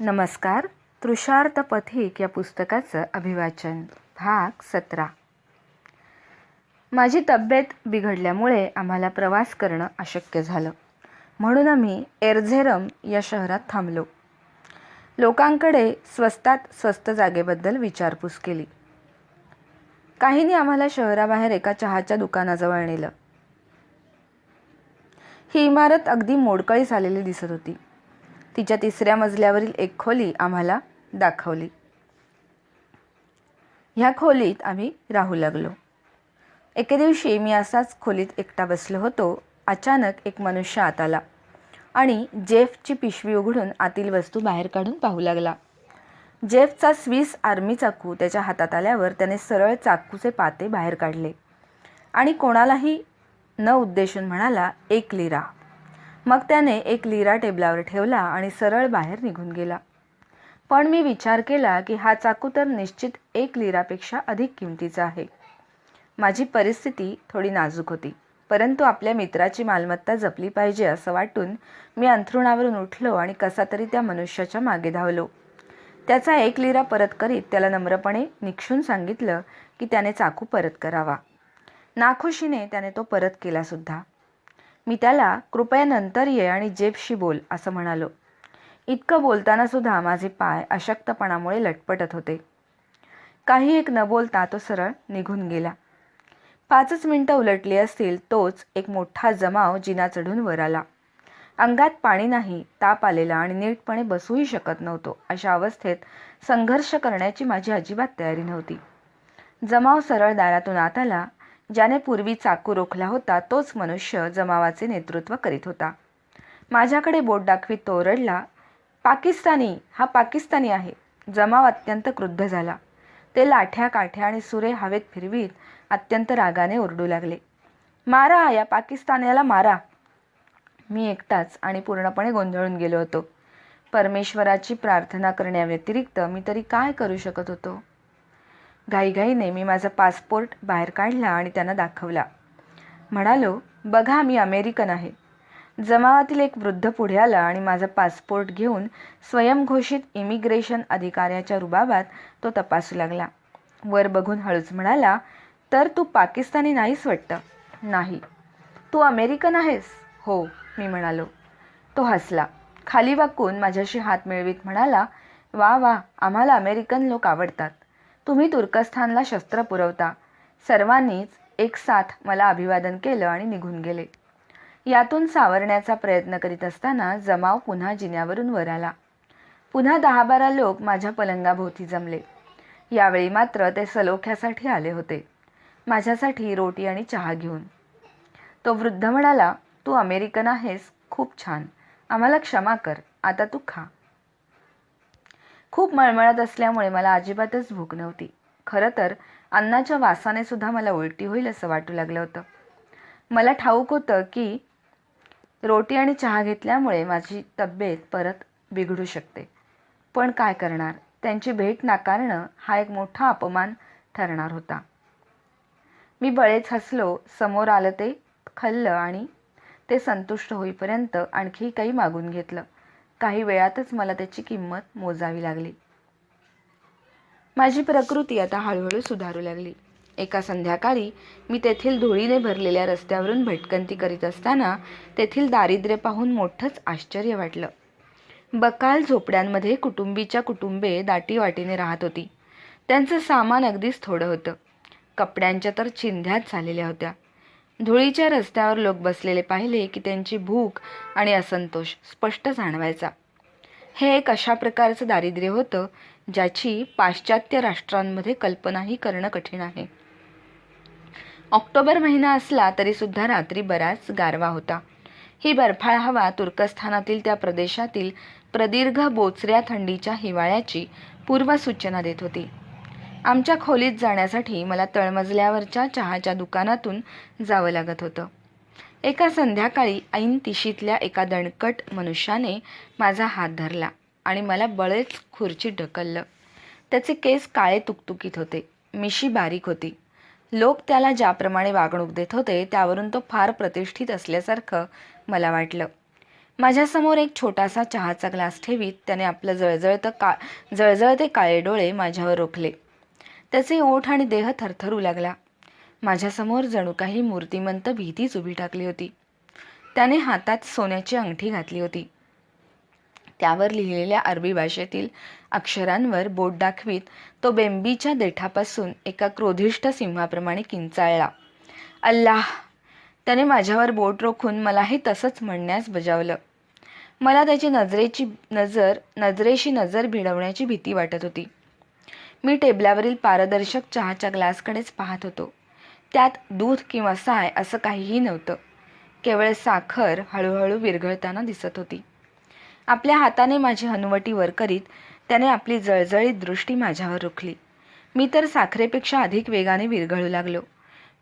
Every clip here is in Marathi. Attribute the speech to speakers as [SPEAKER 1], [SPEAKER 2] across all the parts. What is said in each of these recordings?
[SPEAKER 1] नमस्कार. तृषार्थ पथिक या पुस्तकाचं अभिवाचन भाग सतरा. माझी तब्येत बिघडल्यामुळे आम्हाला प्रवास करणं अशक्य झालं. म्हणून आम्ही एरझेरम या शहरात थांबलो. लोकांकडे स्वस्तात स्वस्त जागेबद्दल विचारपूस केली. काहींनी आम्हाला शहराबाहेर एका चहाच्या दुकानाजवळ नेलं. ही इमारत अगदी मोडकळीस आलेली दिसत होती. तिच्या तिसऱ्या मजल्यावरील एक खोली आम्हाला दाखवली. ह्या खोलीत आम्ही राहू लागलो. एके दिवशी मी असाच खोलीत एकटा बसलो होतो. अचानक एक मनुष्य आत आला आणि जेफची पिशवी उघडून आतील वस्तू बाहेर काढून पाहू लागला. जेफचा स्विस आर्मी चाकू त्याच्या हातात आल्यावर त्याने सरळ चाकूचे पाते बाहेर काढले आणि कोणालाही न उद्देशून म्हणाला एक लिरा. मग त्याने एक लिरा टेबलावर ठेवला आणि सरळ बाहेर निघून गेला. पण मी विचार केला की हा चाकू तर निश्चित एक लिरापेक्षा अधिक किमतीचा आहे. माझी परिस्थिती थोडी नाजूक होती. परंतु आपल्या मित्राची मालमत्ता जपली पाहिजे असं वाटून मी अंथरुणावरून उठलो आणि कसा तरी त्या मनुष्याच्या मागे धावलो. त्याचा एक लिरा परत करीत त्याला नम्रपणे निक्षून सांगितलं की त्याने चाकू परत करावा. नाखुशीने त्याने तो परत केलासुद्धा मी त्याला कृपया नंतर ये आणि जेफशी बोल असं म्हणालो. इतकं बोलताना सुद्धा माझे पाय अशक्तपणामुळे लटपटत होते. काही एक न बोलता तो सरळ निघून गेला. पाचच मिनटं उलटली असतील तोच एक मोठा जमाव जिना चढून वर आला. अंगात पाणी नाही ताप आलेला आणि नीटपणे बसूही शकत नव्हतो. अशा अवस्थेत संघर्ष करण्याची माझी अजिबात तयारी नव्हती. जमाव सरळ दारातून आत आला ज्याने पूर्वी चाकू रोखला होता तोच मनुष्य जमावाचे नेतृत्व करीत होता. माझ्याकडे बोट दाखवीत तो ओरडला पाकिस्तानी हा पाकिस्तानी आहे. जमाव अत्यंत क्रुद्ध झाला. ते लाठ्या काठ्या आणि सुरे हवेत फिरवीत अत्यंत रागाने ओरडू लागले. मारा या पाकिस्तान्याला मारा. मी एकटाच आणि पूर्णपणे गोंधळून गेलो होतो. परमेश्वराची प्रार्थना करण्याव्यतिरिक्त मी तरी काय करू शकत होतो? घाईघाईने मी माझा पासपोर्ट बाहेर काढला आणि त्यांना दाखवला. म्हणालो बघा मी अमेरिकन आहे. जमावातील एक वृद्ध पुढे आला आणि माझा पासपोर्ट घेऊन स्वयंघोषित इमिग्रेशन अधिकाऱ्याच्या रुबाबात तो तपासू लागला. वर बघून हळूच म्हणाला तर तू पाकिस्तानी नाहीस वाटतं? नाही. तू अमेरिकन आहेस? हो मी म्हणालो. तो हसला. खाली वाकून माझ्याशी हात मिळवीत म्हणाला वा वा आम्हाला अमेरिकन लोक आवडतात. तुम्ही तुर्कस्थानला शस्त्र पुरवता. सर्वांनीच एक साथ मला अभिवादन केलं आणि निघून गेले. यातून सावरण्याचा प्रयत्न करीत असताना जमाव पुन्हा जिन्यावरून वर आला. पुन्हा दहा बारा लोक माझ्या पलंगाभोवती जमले. यावेळी मात्र ते सलोख्यासाठी आले होते. माझ्यासाठी रोटी आणि चहा घेऊन. तो वृद्ध म्हणाला तू अमेरिकन आहेस खूप छान. आम्हाला क्षमा कर. आता तू खा. खूप मळमळत असल्यामुळे मला अजिबातच भूक नव्हती. खरं तर अन्नाच्या वासाने सुद्धा मला उलटी होईल असं वाटू लागलं होतं. मला ठाऊक होतं की रोटी आणि चहा घेतल्यामुळे माझी तब्येत परत बिघडू शकते. पण काय करणार? त्यांची भेट नाकारणं हा एक मोठा अपमान ठरणार होता. मी बळेच हसलो समोर आलं ते खाल्लं आणि ते संतुष्ट होईपर्यंत आणखी काही मागून घेतलं. काही वेळातच मला त्याची किंमत मोजावी लागली. माझी प्रकृती आता हळूहळू सुधारू लागली. एका संध्याकाळी मी तेथील धुळीने भरलेल्या रस्त्यावरून भटकंती करीत असताना तेथील दारिद्र्य पाहून मोठंच आश्चर्य वाटलं. बकाल झोपड्यांमध्ये कुटुंबीच्या कुटुंबे दाटीवाटीने राहत होती. त्यांचं सामान अगदीच थोडं होतं. कपड्यांच्या तर चिंध्यात झालेल्या होत्या. धुळीच्या रस्त्यावर लोक बसलेले पाहिले की त्यांची भूक आणि असंतोष स्पष्ट जाणवायचा. हे एक अशा प्रकारचं दारिद्र्य होतं ज्याची पाश्चात्य राष्ट्रांमध्ये कल्पनाही करणं कठीण आहे. ऑक्टोबर महिना असला तरीसुद्धा रात्री बराच गारवा होता. ही बर्फाळ हवा तुर्कस्थानातील त्या प्रदेशातील प्रदीर्घ बोचऱ्या थंडीच्या हिवाळ्याची पूर्वसूचना देत होती. आमच्या खोलीत जाण्यासाठी मला तळमजल्यावरच्या चहाच्या दुकानातून जावं लागत होतं. एका संध्याकाळी ऐन तिशीतल्या एका दणकट मनुष्याने माझा हात धरला आणि मला बळेच खुर्चीत ढकललं. त्याचे केस काळे तुकतुकीत होते. मिशी बारीक होती. लोक त्याला ज्याप्रमाणे वागणूक देत होते त्यावरून तो फार प्रतिष्ठित असल्यासारखं मला वाटलं. माझ्यासमोर एक छोटासा चहाचा ग्लास ठेवीत त्याने आपलं जळजळतं का जळजळते काळे डोळे माझ्यावर रोखले. त्याचे ओठ आणि देह थरथरू लागला. माझ्यासमोर जणू काही मूर्तिमंत भीतीच उभी टाकली होती. त्याने हातात सोन्याची अंगठी घातली होती. त्यावर लिहिलेल्या अरबी भाषेतील अक्षरांवर बोट दाखवीत तो बेंबीच्या देठापासून एका क्रोधिष्ठ सिंहाप्रमाणे किंचाळला. अल्लाह! त्याने माझ्यावर बोट रोखून मलाही तसंच म्हणण्यास बजावलं. मला त्याची नजरेची नजर नजरेशी नजर भिडवण्याची भीती वाटत होती. मी टेबलावरील पारदर्शक चहाच्या ग्लासकडेच पाहत होतो. त्यात दूध किंवा साय असं काहीही नव्हतं. केवळ साखर हळूहळू विरघळताना दिसत होती. आपल्या हाताने माझी हनुवटीवर करीत त्याने आपली जळजळीत दृष्टी माझ्यावर रोखली. मी तर साखरेपेक्षा अधिक वेगाने विरघळू लागलो.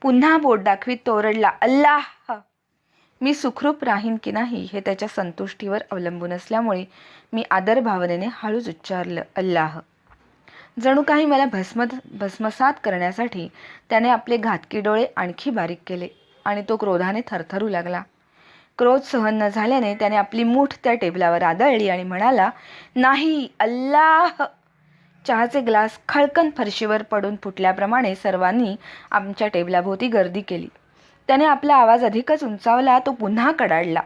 [SPEAKER 1] पुन्हा बोट दाखवीत तोरडला अल्लाह! मी सुखरूप राहीन की नाही हे त्याच्या संतुष्टीवर अवलंबून असल्यामुळे मी आदर भावनेने हळूच उच्चारलं अल्लाह! जणू काही मला भस्म भस्मसात करण्यासाठी त्याने आपले घातकी डोळे आणखी बारीक केले आणि तो क्रोधाने थरथरू लागला. क्रोध सहन न झाल्याने त्याने आपली मूठ त्या टेबलावर आदळली आणि म्हणाला नाही अल्लाह! चहाचे ग्लास खळकन फरशीवर पडून फुटल्याप्रमाणे सर्वांनी आमच्या टेबलाभोवती गर्दी केली. त्याने आपला आवाज अधिकच उंचावला तो पुन्हा कडाडला.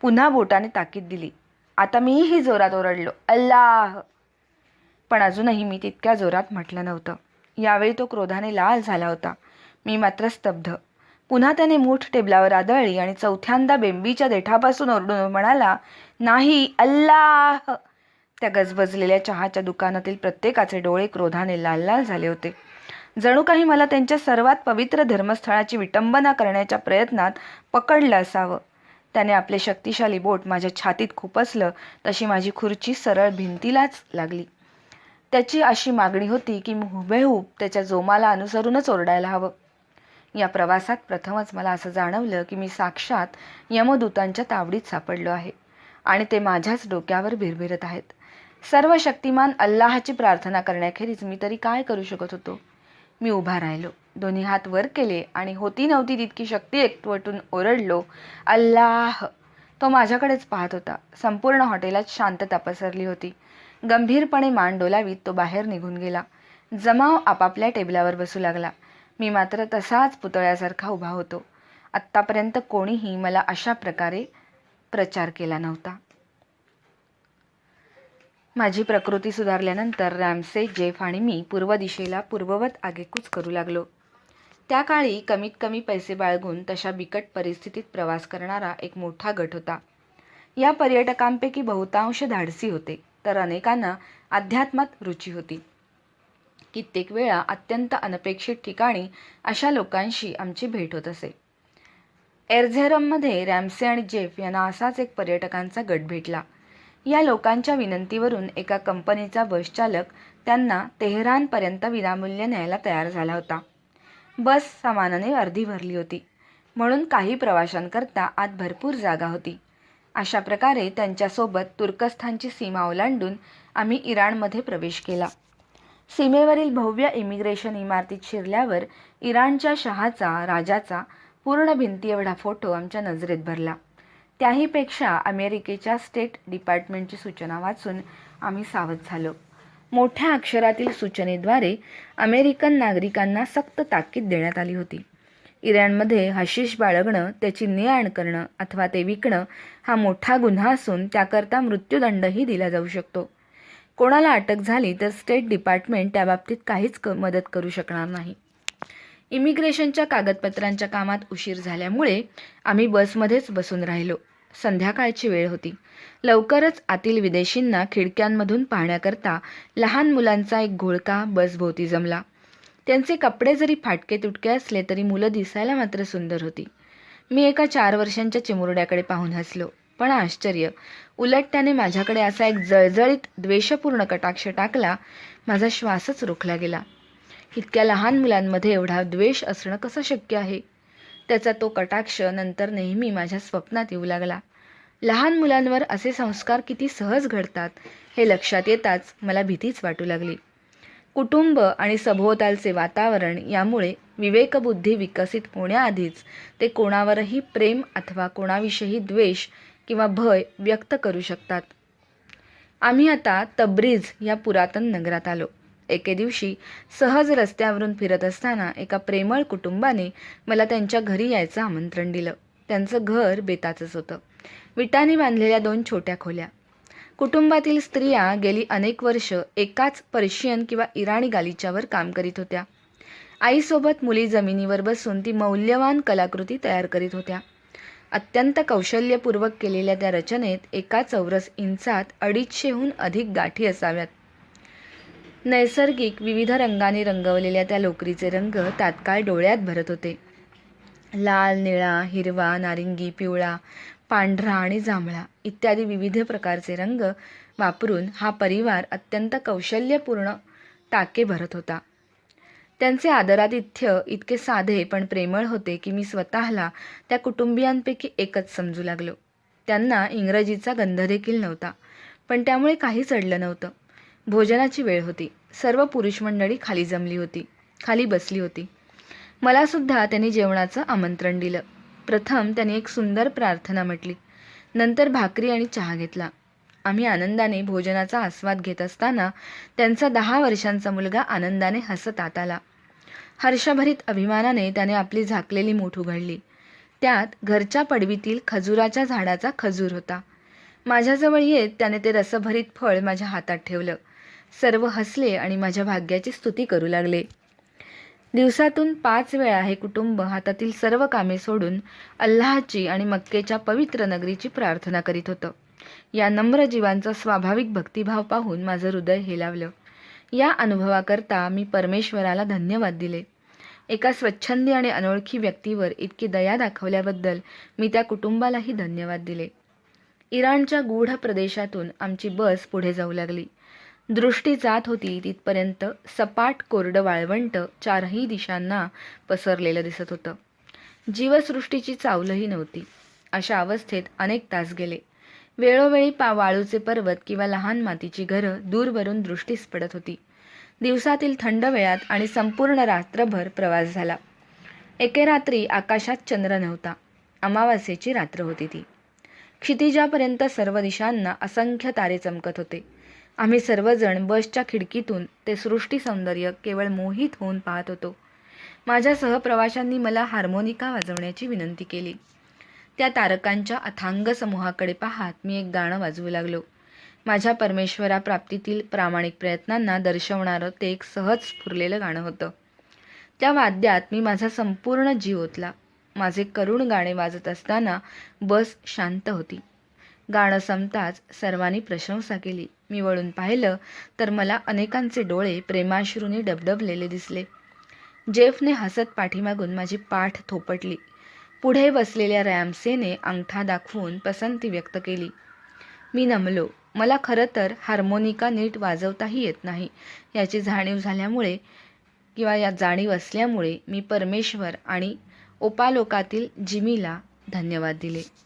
[SPEAKER 1] पुन्हा बोटाने ताकीद दिली. आता मीही जोरात ओरडलो. अल्लाह! पण अजूनही मी तितक्या जोरात म्हटलं नव्हतं. यावेळी तो क्रोधाने लाल झाला होता. मी मात्र स्तब्ध. पुन्हा त्याने मूठ टेबलावर आदळली आणि चौथ्यांदा बेंबीच्या देठापासून ओरडून म्हणाला नाही अल्लाह! त्या गजबजलेल्या चहाच्या दुकानातील प्रत्येकाचे डोळे क्रोधाने लाल लाल झाले होते. जणू काही मला त्यांच्या सर्वात पवित्र धर्मस्थळाची विटंबना करण्याच्या प्रयत्नात पकडलं असावं. त्याने आपले शक्तिशाली बोट माझ्या छातीत खुपसलं तशी माझी खुर्ची सरळ भिंतीलाच लागली. त्याची अशी मागणी होती की मी हुबेहूब त्याच्या जोमाला अनुसरूनच ओरडायला हवं. या प्रवासात प्रथमच मला असं जाणवलं की मी साक्षात यमदूतांच्या तावडीत सापडलो आहे आणि ते माझ्याच डोक्यावर भिरभिरत आहेत. सर्व शक्तिमान अल्लाहाची प्रार्थना करण्याखेरीज मी तरी काय करू शकत होतो? मी उभा राहिलो. दोन्ही हात वर केले आणि होती नव्हती तितकी शक्ती एकवटून ओरडलो अल्लाह! तो माझ्याकडेच पाहत होता. संपूर्ण हॉटेलात शांतता पसरली होती. गंभीरपणे मान डोलावीत तो बाहेर निघून गेला. जमाव आपापल्या टेबलावर बसू लागला. मी मात्र तसाच पुतळ्यासारखा उभा होतो. आत्तापर्यंत कोणीही मला अशा प्रकारे प्रचार केला नव्हता. माझी प्रकृती सुधारल्यानंतर रॅमसे जेफ आणि मी पूर्व दिशेला पूर्ववत आगेकूच करू लागलो. त्या काळी कमीत कमी पैसे बाळगून तशा बिकट परिस्थितीत प्रवास करणारा एक मोठा गट होता. या पर्यटकांपैकी बहुतांश धाडसी होते. तर अनेकांना अध्यात्मात रुची होती. कित्येक वेळा अत्यंत अनपेक्षित ठिकाणी अशा लोकांशी आमची भेट होत असे. एर्झेरममध्ये रॅमसे आणि जेफ यांना असाच एक पर्यटकांचा गट भेटला. या लोकांच्या विनंतीवरून एका कंपनीचा बसचालक त्यांना तेहरानपर्यंत विनामूल्य न्यायला तयार झाला होता. बस सामानाने अर्धी भरली होती. म्हणून काही प्रवाशांकरता आत भरपूर जागा होती. अशा प्रकारे त्यांच्यासोबत तुर्कस्थानची सीमा ओलांडून आम्ही इराणमध्ये प्रवेश केला. सीमेवरील भव्य इमिग्रेशन इमारतीत शिरल्यावर इराणच्या शहाचा राजाचा पूर्ण भिंती एवढा फोटो आमच्या नजरेत भरला. त्याहीपेक्षा अमेरिकेच्या स्टेट डिपार्टमेंटची सूचना वाचून आम्ही सावध झालो. मोठ्या अक्षरातील सूचनेद्वारे अमेरिकन नागरिकांना सक्त ताकीद देण्यात आली होती. इराणमध्ये हशीश बाळगणं त्याची ने आण करणं अथवा ते विकणं हा मोठा गुन्हा असून त्याकरता मृत्यूदंडही दिला जाऊ शकतो. कोणाला अटक झाली तर स्टेट डिपार्टमेंट त्याबाबतीत काहीच क मदत करू शकणार नाही. इमिग्रेशनच्या कागदपत्रांच्या कामात उशीर झाल्यामुळे आम्ही बसमध्येच बसून राहिलो. संध्याकाळची वेळ होती. लवकरच आतील विदेशींना खिडक्यांमधून पाहण्याकरता लहान मुलांचा एक घोळका बसभोवती जमला. त्यांचे कपडे जरी फाटके तुटके असले तरी मुलं दिसायला मात्र सुंदर होती. मी एका चार वर्षांच्या चिमुरड्याकडे पाहून हसलो. पण आश्चर्य उलट त्याने माझ्याकडे असा एक जळजळीत द्वेषपूर्ण कटाक्ष टाकला माझा श्वासच रोखला गेला. इतक्या लहान मुलांमध्ये एवढा द्वेष असणं कसं शक्य आहे? त्याचा तो कटाक्ष नंतर नेहमी माझ्या स्वप्नात येऊ लागला. लहान मुलांवर असे संस्कार किती सहज घडतात हे लक्षात येताच मला भीतीच वाटू लागली. कुटुंब आणि सभोवतालचे वातावरण यामुळे विवेकबुद्धी विकसित होण्याआधीच ते कोणावरही प्रेम अथवा कोणाविषयी द्वेष किंवा भय व्यक्त करू शकतात. आम्ही आता तब्रीज या पुरातन नगरात आलो. एके दिवशी सहज रस्त्यावरून फिरत असताना एका प्रेमळ कुटुंबाने मला त्यांच्या घरी यायचं आमंत्रण दिलं. त्यांचं घर बेताचंच होतं. विटाने बांधलेल्या दोन छोट्या खोल्या. कुटुंबातील स्त्रिया गेली अनेक वर्ष एकाच पर्शियन किंवा इराणी गालिच्यावर काम करीत होत्या. आईसोबत मुली जमिनीवर बसून ती मौल्यवान कलाकृती तयार करीत होत्या. अत्यंत कौशल्यपूर्वक केलेल्या त्या रचनेत एका चौरस इंचात अडीचशेहून अधिक गाठी असाव्यात. नैसर्गिक विविध रंगाने रंगवलेल्या त्या लोकरीचे रंग तात्काळ डोळ्यात भरत होते. लाल निळा हिरवा नारिंगी पिवळा पांढरा आणि जांभळा इत्यादी विविध प्रकारचे रंग वापरून हा परिवार अत्यंत कौशल्यपूर्ण टाके भरत होता. त्यांचे आदरातिथ्य इतके साधे पण प्रेमळ होते की मी स्वतःला त्या कुटुंबियांपैकी एकच समजू लागलो. त्यांना इंग्रजीचा गंध देखील नव्हता पण त्यामुळे काही चढलं नव्हतं. भोजनाची वेळ होती. सर्व पुरुष मंडळी खाली जमली होती खाली बसली होती. मलासुद्धा त्यांनी जेवणाचं आमंत्रण दिलं. प्रथम त्याने एक सुंदर प्रार्थना म्हटली. नंतर भाकरी आणि चहा घेतला. आम्ही आनंदाने भोजनाचा आस्वाद घेत असताना त्यांचा दहा वर्षांचा मुलगा आनंदाने हसत आत आला. हर्षभरीत अभिमानाने त्याने आपली झाकलेली मूठ उघडली. त्यात घरच्या पडवीतील खजुराच्या झाडाचा खजूर होता. माझ्याजवळ येत त्याने ते रसभरीत फळ माझ्या हातात ठेवलं. सर्व हसले आणि माझ्या भाग्याची स्तुती करू लागले. दिवसातून पाच वेळा हे कुटुंब हातातील सर्व कामे सोडून अल्लाहची आणि मक्केच्या पवित्र नगरीची प्रार्थना करीत होतं. या नम्र जीवांचा स्वाभाविक भक्तिभाव पाहून माझं हृदय हेलावलं या अनुभवाकरता मी परमेश्वराला धन्यवाद दिले. एका स्वच्छंदी आणि अनोळखी व्यक्तीवर इतकी दया दाखवल्याबद्दल मी त्या कुटुंबालाही धन्यवाद दिले. इराणच्या गूढ प्रदेशातून आमची बस पुढे जाऊ लागली. दृष्टी जात होती तिथपर्यंत सपाट कोरडं वाळवंट चारही दिशांना पसरलेलं दिसत होतं. जीवसृष्टीची चावलही नव्हती. अशा अवस्थेत अनेक तास गेले. वेळोवेळी पा वाळूचे पर्वत किंवा लहान मातीची घरं दूरवरून दृष्टीस पडत होती. दिवसातील थंड वेळात आणि संपूर्ण रात्रभर प्रवास झाला. एके रात्री आकाशात चंद्र नव्हता. अमावास्येची रात्र होती ती. क्षितिजापर्यंत सर्व दिशांना असंख्य तारे चमकत होते. आम्ही सर्वजण बसच्या खिडकीतून ते सृष्टी सौंदर्य केवळ मोहित होऊन पाहत होतो. माझ्या सहप्रवाशांनी मला हार्मोनिका वाजवण्याची विनंती केली. त्या तारकांच्या अथांग समूहाकडे पाहत मी एक गाणं वाजवू लागलो. माझ्या परमेश्वरा प्राप्तीतील प्रामाणिक प्रयत्नांना दर्शवणारं ते एक सहज स्फुरलेलं गाणं होतं. त्या वाद्यात मी माझा संपूर्ण जीव ओतला. माझे करुण गाणे वाजत असताना बस शांत होती. गाणं संपताच सर्वांनी प्रशंसा केली. मी वळून पाहिलं तर मला अनेकांचे डोळे प्रेमाश्रूने डबडबलेले दिसले. जेफने हसत पाठीमागून माझी पाठ थोपटली. पुढे बसलेल्या रॅमसेने अंगठा दाखवून पसंती व्यक्त केली. मी नमलो मला खरं तर हार्मोनिका नीट वाजवताही येत नाही. याची जाणीव झाल्यामुळे किंवा या जाणीव असल्यामुळे मी परमेश्वर आणि ओपालोकातील जिमीला धन्यवाद दिले.